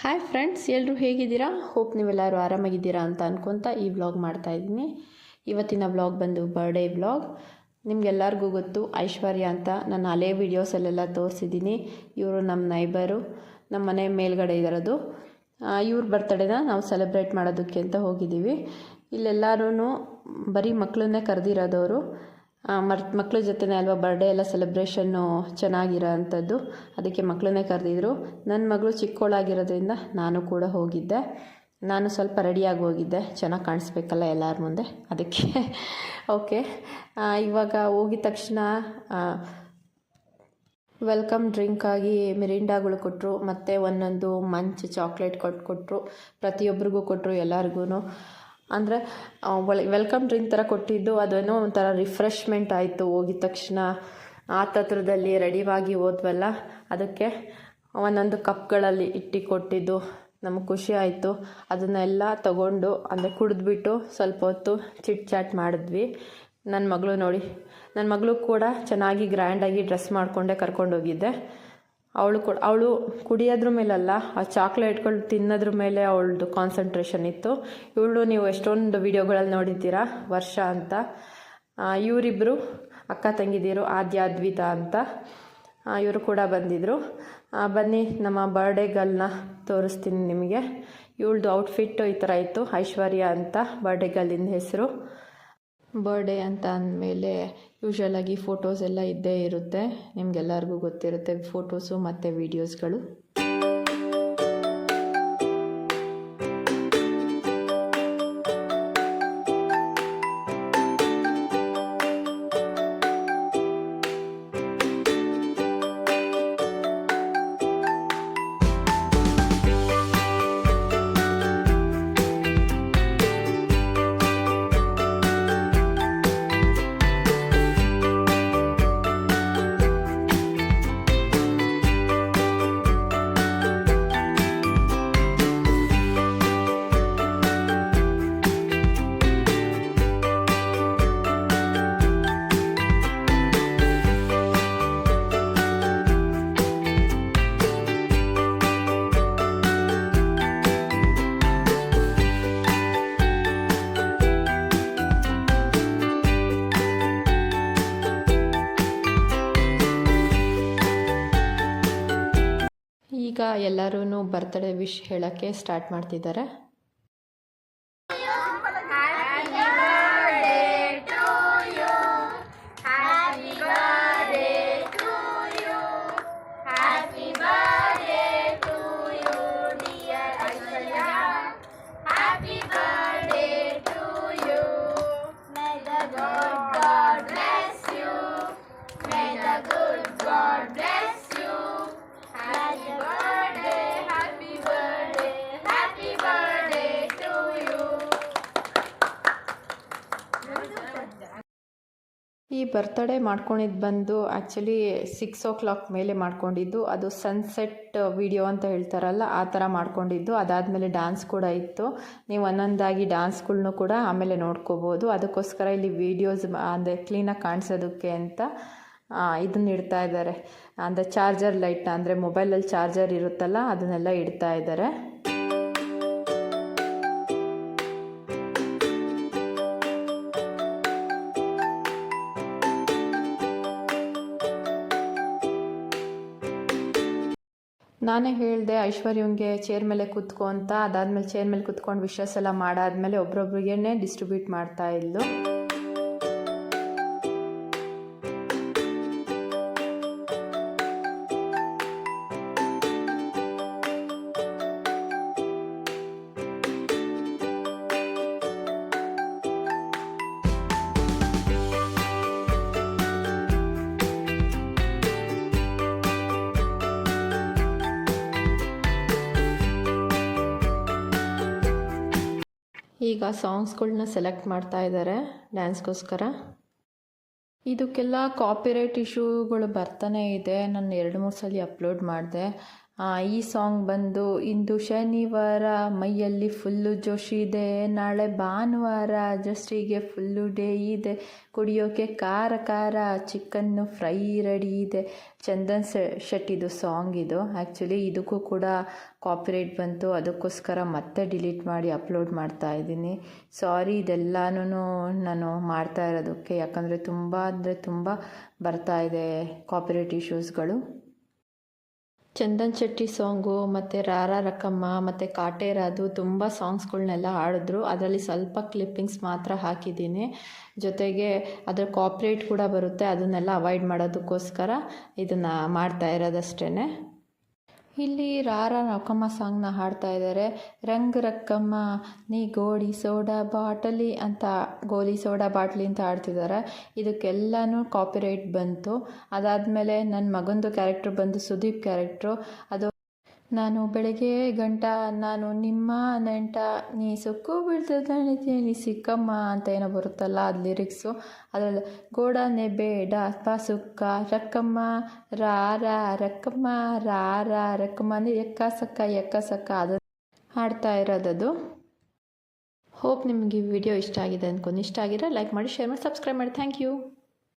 Hi friends ಎಲ್ಲರೂ ಹೇಗಿದ್ದೀರಾ? Hope ನೀವೆಲ್ಲರೂ ಆರಾಮಾಗಿದ್ದೀರಾ ಅಂತ ಅನ್ಕೊತ ಈ ವ್ಲಾಗ್ ಮಾಡ್ತಾ ಇದ್ದೀನಿ. ಇವತ್ತಿನ ವ್ಲಾಗ್ ಬಂದು ಬರ್ಡೇ ವ್ಲಾಗ್ ನಿಮಗೆಲ್ಲರಿಗೂ ಗೊತ್ತು, ಐಶ್ವರ್ಯ ಅಂತ ನನ್ನ ಹಳೆ ವೀಡಿಯೋಸಲ್ಲೆಲ್ಲ ತೋರಿಸಿದ್ದೀನಿ. ಇವರು ನಮ್ಮ ನೈಬರು ನಮ್ಮ ಮನೆ ಮೇಲ್ಗಡೆ ಇರೋದು. ಇವ್ರ ಬರ್ತಡೇನ ನಾವು ಸೆಲೆಬ್ರೇಟ್ ಮಾಡೋದಕ್ಕೆ ಅಂತ ಹೋಗಿದ್ದೀವಿ. ಇಲ್ಲೆಲ್ಲರೂ ಬರೀ ಮಕ್ಕಳನ್ನೇ ಕರೆದಿರೋದವರು. ಮರ್, ಮಕ್ಳ ಜೊತೆನೇ ಅಲ್ವಾ ಬರ್ಡೇ ಎಲ್ಲ ಸೆಲೆಬ್ರೇಷನ್ನು ಚೆನ್ನಾಗಿರೋ ಅಂಥದ್ದು ಅದಕ್ಕೆ ಮಕ್ಕಳನ್ನೇ ಕರೆದಿದ್ರು. ನನ್ನ ಮಗಳು ಚಿಕ್ಕವಳಾಗಿರೋದ್ರಿಂದ ನಾನು ಕೂಡ ಹೋಗಿದ್ದೆ. ನಾನು ಸ್ವಲ್ಪ ರೆಡಿಯಾಗಿ ಹೋಗಿದ್ದೆ. ಚೆನ್ನಾಗಿ ಕಾಣಿಸ್ಬೇಕಲ್ಲ ಎಲ್ಲರ ಮುಂದೆ. ಅದಕ್ಕೆ ಓಕೆ ಇವಾಗ ಹೋಗಿದ ತಕ್ಷಣ ವೆಲ್ಕಮ್ ಡ್ರಿಂಕಾಗಿ ಮಿರಿಂಡಾಗಳು ಕೊಟ್ಟರು ಮತ್ತು ಒಂದೊಂದು ಮಂಚ್ ಚಾಕ್ಲೇಟ್ ಕೊಟ್ಟು ಕೊಟ್ಟರು ಪ್ರತಿಯೊಬ್ಬರಿಗೂ ಕೊಟ್ಟರು ಎಲ್ಲರಿಗೂ ಅಂದರೆ ವೆಲ್ಕಮ್ ಡ್ರಿಂಕ್ ಥರ ಕೊಟ್ಟಿದ್ದು ಅದೇನೋ ಒಂಥರ ರಿಫ್ರೆಶ್ಮೆಂಟ್ ಆಯಿತು. ಹೋಗಿದ ತಕ್ಷಣ ಆ ತತ್ರದಲ್ಲಿ ರೆಡಿವಾಗಿ ಹೋದ್ವಲ್ಲ, ಅದಕ್ಕೆ ಒಂದೊಂದು ಕಪ್ಗಳಲ್ಲಿ ಇಟ್ಟು ಕೊಟ್ಟಿದ್ದು. ನಮಗೆ ಖುಷಿ ಆಯಿತು. ಅದನ್ನೆಲ್ಲ ತಗೊಂಡು, ಅಂದರೆ ಕುಡಿದ್ಬಿಟ್ಟು ಸ್ವಲ್ಪ ಹೊತ್ತು ಚಿಟ್ ಚಾಟ್ ಮಾಡಿದ್ವಿ. ನನ್ನ ಮಗಳು ನೋಡಿ ನನ್ನ ಮಗಳು ಕೂಡ ಚೆನ್ನಾಗಿ ಗ್ರ್ಯಾಂಡಾಗಿ ಡ್ರೆಸ್ ಮಾಡಿಕೊಂಡೆ ಕರ್ಕೊಂಡೋಗಿದ್ದೆ. ಅವಳು ಕು ಅವಳು ಕುಡಿಯೋದ್ರ ಮೇಲಲ್ಲ, ಆ ಚಾಕ್ಲೇಟ್ಗಳು ತಿನ್ನೋದ್ರ ಮೇಲೆ ಅವಳದು ಕಾನ್ಸಂಟ್ರೇಷನ್ ಇತ್ತು. ಇವಳು ನೀವು ಎಷ್ಟೊಂದು ವಿಡಿಯೋಗಳಲ್ಲಿ ನೋಡಿದ್ದೀರಾ? ವರ್ಷ ಅಂತ. ಇವರಿಬ್ಬರು ಅಕ್ಕ ತಂಗಿದಿರು, ಆದ್ಯ, ಅದ್ವಿತಾ ಅಂತ. ಇವರು ಕೂಡ ಬಂದಿದ್ದರು ಬನ್ನಿ, ನಮ್ಮ ಬರ್ಡೇ ಗರ್ಲ್ನ ತೋರಿಸ್ತೀನಿ ನಿಮಗೆ. ಇವಳದು ಔಟ್ಫಿಟ್ಟು ಈ ಥರ ಇತ್ತು, ಐಶ್ವರ್ಯ ಅಂತ ಬರ್ಡೇ ಗರ್ಲಿಂದ ಹೆಸರು. ಬರ್ಡೇ ಅಂತ ಅಂದಮೇಲೆ ಯೂಶ್ವಲಾಗಿ ಫೋಟೋಸ್ ಎಲ್ಲ ಇದ್ದೇ ಇರುತ್ತೆ. ನಿಮಗೆಲ್ಲರಿಗೂ ಗೊತ್ತಿರುತ್ತೆ ಫೋಟೋಸು ಮತ್ತು ವೀಡಿಯೋಸ್ಗಳು ಈಗ ಎಲ್ಲರೂ ಬರ್ತ್ಡೇ ವಿಶ್ ಹೇಳೋಕ್ಕೆ ಸ್ಟಾರ್ಟ್ ಮಾಡ್ತಿದ್ದಾರೆ ಬರ್ತಡೇ ಮಾಡ್ಕೊಂಡಿದ್ದು ಬಂದು ಆ್ಯಕ್ಚುಲಿ ಸಿಕ್ಸ್ ಓ ಕ್ಲಾಕ್ ಮೇಲೆ ಮಾಡ್ಕೊಂಡಿದ್ದು. ಅದು ಸನ್ಸೆಟ್ ವಿಡಿಯೋ ಅಂತ ಹೇಳ್ತಾರಲ್ಲ, ಆ ಥರ ಮಾಡ್ಕೊಂಡಿದ್ದು. ಅದಾದಮೇಲೆ ಡ್ಯಾನ್ಸ್ ಕೂಡ ಇತ್ತು. ನೀವು ಒಂದೊಂದಾಗಿ ಡ್ಯಾನ್ಸ್ಗಳನ್ನೂ ಕೂಡ ಆಮೇಲೆ ನೋಡ್ಕೋಬೋದು. ಅದಕ್ಕೋಸ್ಕರ ಇಲ್ಲಿ ವೀಡಿಯೋಸ್ ಅಂದರೆ ಕ್ಲೀನಾಗಿ ಕಾಣಿಸೋದಕ್ಕೆ ಅಂತ ಇದನ್ನ ಇಡ್ತಾ ಇದ್ದಾರೆ. ಅಂದರೆ ಚಾರ್ಜರ್ ಲೈಟ್ ಅಂದರೆ ಮೊಬೈಲಲ್ಲಿ ಚಾರ್ಜರ್ ಇರುತ್ತಲ್ಲ, ಅದನ್ನೆಲ್ಲ ಇಡ್ತಾ ಇದ್ದಾರೆ. ನಾನೇ ಹೇಳಿದೆ ಐಶ್ವರ್ಯಂಗೆ ಚೇರ್ ಮೇಲೆ ಕೂತ್ಕೊ ಅಂತ. ಅದಾದಮೇಲೆ ಚೇರ್ ಮೇಲೆ ಕೂತ್ಕೊಂಡು ವಿಶಸ್ ಎಲ್ಲ ಮಾಡಾದ್ಮೇಲೆ ಒಬ್ರೊಬ್ರಿಗೇನೆ ಡಿಸ್ಟ್ರಿಬ್ಯೂಟ್ ಮಾಡ್ತಾ ಇದ್ಲು. ಈಗ ಸಾಂಗ್ಸ್ಗಳನ್ನ ಸೆಲೆಕ್ಟ್ ಮಾಡ್ತಾ ಇದ್ದಾರೆ ಡ್ಯಾನ್ಸ್ಗೋಸ್ಕರ. ಇದಕ್ಕೆಲ್ಲ ಕಾಪಿರೈಟ್ ಇಶ್ಯೂಗಳು ಬರ್ತಾನೆ ಇದೆ. ನಾನು ಎರಡು ಮೂರು ಸಲ ಅಪ್ಲೋಡ್ ಮಾಡಿದೆ. ಈ ಸಾಂಗ್ ಬಂದು, ಇಂದು ಶನಿವಾರ, ಮೈಯಲ್ಲಿ ಫುಲ್ಲು ಜೋಶಿದೆ ನಾಳೆ ಭಾನುವಾರ ಜಸ್ಟಿಗೆ ಫುಲ್ಲು ಡೇ ಇದೆ. ಕುಡಿಯೋಕೆ ಖಾರ ಖಾರ, ಚಿಕನ್ನು ಫ್ರೈ ರೆಡಿ ಇದೆ. ಚಂದನ್ ಶೆಟ್ಟಿದು ಸಾಂಗ್ ಇದು ಆ್ಯಕ್ಚುಲಿ ಇದಕ್ಕೂ ಕೂಡ ಕಾಪಿರೈಟ್ ಬಂತು. ಅದಕ್ಕೋಸ್ಕರ ಮತ್ತೆ ಡಿಲೀಟ್ ಮಾಡಿ ಅಪ್ಲೋಡ್ ಮಾಡ್ತಾ ಇದ್ದೀನಿ. ಸಾರಿ ಇದೆಲ್ಲನೂ ನಾನು ಮಾಡ್ತಾ ಇರೋದಕ್ಕೆ. ಯಾಕಂದರೆ ತುಂಬ ಅಂದರೆ ತುಂಬ ಬರ್ತಾ ಇದೆ ಕಾಪಿರೈಟ್ ಇಶ್ಯೂಸ್ಗಳು ಚಂದನ್ ಶೆಟ್ಟಿ ಸಾಂಗು, ಮತ್ತು ರಾರ ರಕ್ಕಮ್ಮ ಮತ್ತು ಕಾಟೇರಾದು ತುಂಬ ಸಾಂಗ್ಸ್ಗಳನ್ನೆಲ್ಲ ಹಾಡಿದ್ರು. ಅದರಲ್ಲಿ ಸ್ವಲ್ಪ ಕ್ಲಿಪ್ಪಿಂಗ್ಸ್ ಮಾತ್ರ ಹಾಕಿದ್ದೀನಿ. ಜೊತೆಗೆ ಅದರ ಕಾಪ್ರೇಟ್ ಕೂಡ ಬರುತ್ತೆ. ಅದನ್ನೆಲ್ಲ ಅವಾಯ್ಡ್ ಮಾಡೋದಕ್ಕೋಸ್ಕರ ಇದನ್ನು ಮಾಡ್ತಾ ಇರೋದಷ್ಟೇ ಇಲ್ಲಿ ರಾರ ರಕ್ಕಮ್ಮ ಸಾಂಗ್ನ ಹಾಡ್ತಾ ಇದ್ದಾರೆ ರಂಗ್ ರಕ್ಕಮ್ಮ, ನೀ ಗೋಡಿ ಸೋಡಾ ಬಾಟಲಿ ಅಂತ, ಗೋಲಿ ಸೋಡಾ ಬಾಟ್ಲಿ ಅಂತ ಹಾಡ್ತಿದ್ದಾರೆ ಇದಕ್ಕೆಲ್ಲನೂ ಕಾಪಿರೈಟ್ ಬಂತು. ಅದಾದಮೇಲೆ ನನ್ನ ಮಗಂದು ಕ್ಯಾರೆಕ್ಟ್ರ್ ಬಂದು ಸುದೀಪ್ ಕ್ಯಾರೆಕ್ಟ್ರು ಅದು ನಾನು ಬೆಳಗ್ಗೆ ಗಂಟ ನಾನು ನಿಮ್ಮ ನೆಂಟ ನೀ ಸೊಕ್ಕು ನೀ ಸಿಕ್ಕಮ್ಮ ಅಂತ ಏನೋ ಬರುತ್ತಲ್ಲ ಅದು ಲಿರಿಕ್ಸು ಅದರಲ್ಲಿ ಗೋಡನೆ ಬೇಡ, ಪಾಸುಕ್ಕ, ರಕ್ಕಮ್ಮ ರಾರ ರಕ್ಕಮ್ಮ ರಾರ ರಕ್ಕಮ್ಮ ಅಂದರೆ ಎಕ್ಕ, ಸಕ್ಕ ಎಕ್ಕ, ಸಕ್ಕ ಅದು ಹಾಡ್ತಾ ಇರೋದದು. ಹೋಪ್ ನಿಮಗೆ ವಿಡಿಯೋ ಇಷ್ಟ ಆಗಿದೆ ಅಂದ್ಕೊಂಡು ಇಷ್ಟ ಆಗಿದ್ರೆ ಲೈಕ್ ಮಾಡಿ ಶೇರ್ ಮಾಡಿ ಸಬ್ಸ್ಕ್ರೈಬ್ ಮಾಡಿ. Thank you